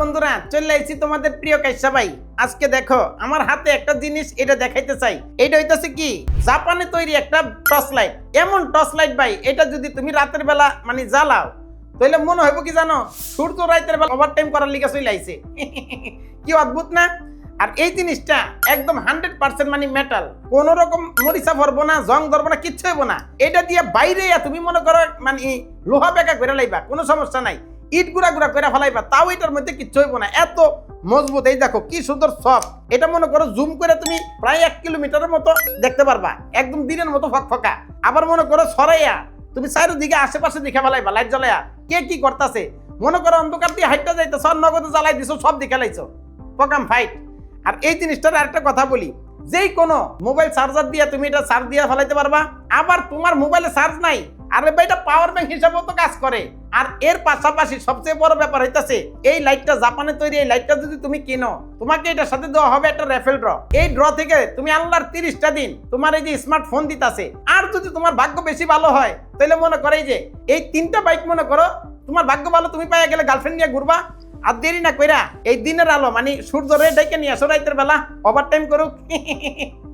বন্ধুরা, চলে আইছি তোমাদের প্রিয় কাইসা ভাই। আজকে দেখো, আমার হাতে একটা জিনিস এটা দেখাইতে চাই। এটা হইতাছে কি? জাপানে তৈরি একটা টর্চ লাইট। এমন টর্চ লাইট ভাই, এটা যদি তুমি রাতের বেলা মানে জ্বালাও তাহলে মনে হইব কি জানো? সূর্য রাতের বেলা ওভার টাইম করার লিগে চলে আইছে। কি অদ্ভুত না? আর এই জিনিসটা একদম হান্ড্রেড পার্সেন্ট মানে মেটাল কোন রকম মরিচা ভরবো না, জং ধরবো না, কিচ্ছু হইব না। এটা দিয়ে বাইরে তুমি মনে করো মানে লোহা বেকা ঘুরে লাইবা, কোনো সমস্যা নাই। ইট গুড়া গুড়া করে ফেলাইবা, তাও এটার মধ্যে কিচ্ছু হইব না। এত মজবুত, এই দেখো, কি সুন্দর সব। এটা মনে করো, জুম করে তুমি প্রায় এক কিলোমিটারের মতো দেখতে পারবা। একদম দিনের মতো ফকফকা। আবার মনে করো, সরাইয়া তুমি চারিদিকে আশেপাশে দেখে ফেলাইবা, লাইট জ্বালাইয়া। কে কি করতেছে? মনে করো, অন্ধকার দিয়ে হাইটটা যাইতে সব নগদে জ্বালাই দিছো, সব দেখে লাইছো। পকাম ফাইট। আর এই জিনিসটার আরেকটা কথা বলি, যেই কোনো মোবাইল চার্জার দিয়ে তুমি এটা চার্জ দিয়ে ফেলাইতে পারবা, আবার তোমার মোবাইলে চার্জ নাই, আর ভাই, এটা পাওয়ার ব্যাংক হিসাবেও তো কাজ করে। আর এর পাশাপাশি সবচেয়ে বড় ব্যাপার হইতাছে, এই লাইটটা জাপানে তৈরি, এই লাইটটা যদি তুমি কিনো, তোমাকে এটার সাথে দেওয়া হবে একটা রেফেল ড্র এই ড্র থেকে তুমি আল্লাহর তিরিশটা দিন তোমার এই যে স্মার্টফোন দিতাছে, আর যদি তোমার ভাগ্য বেশি ভালো হয় তাহলে মনে করে যে, এই তিনটা বাইক মনে করো, তোমার ভাগ্য ভালো, তুমি পাইয়া গেলে গার্লফ্রেন্ড নিয়ে ঘুরবা, আর দেরি না কইরা এই দিনের আলো মানে সূর্য রে ডেকে নিয়ে আসো রাইতের বেলা ওভার টাইম করুক।